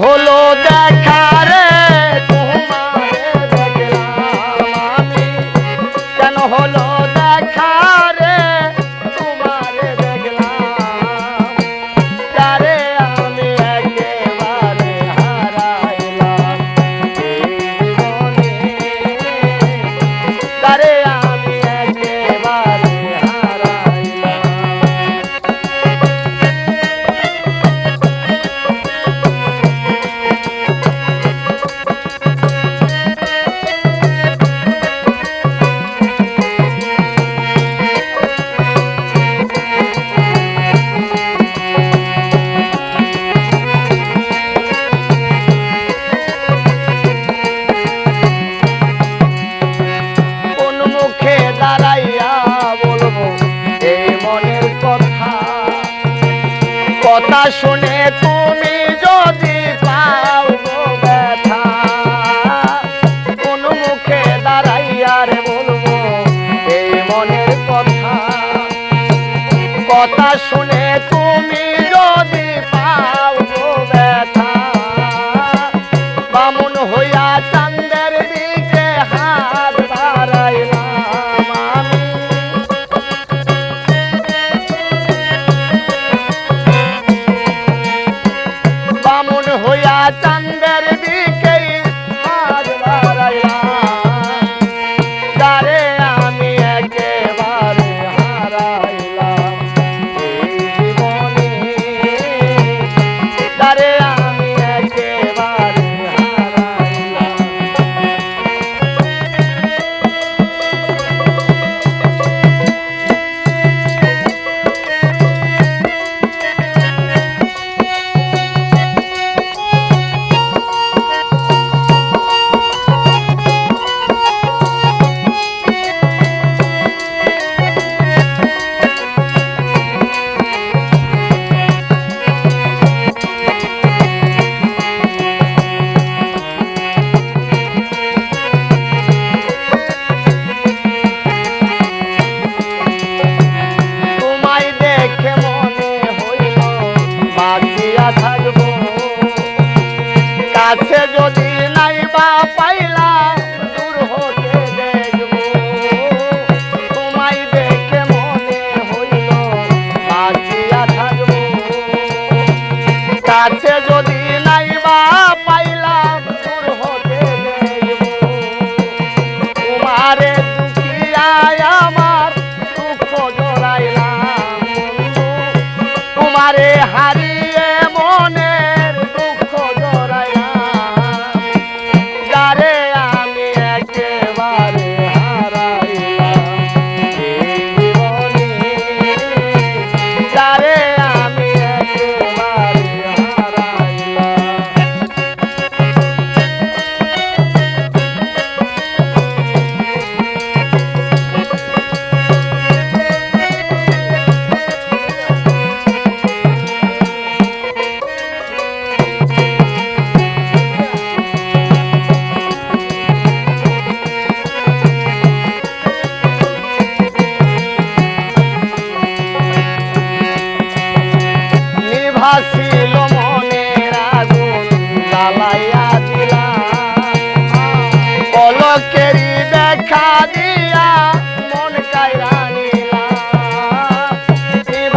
Jolo. কথা শুনে তুমি যদি পাও কোন মুখে দাঁড়াইয়ারে বলব, এই মনের কথা। কথা শুনে তুমি যদি পাও ব্যথা। বামুন হইয়া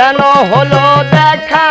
কেন হলো দেখা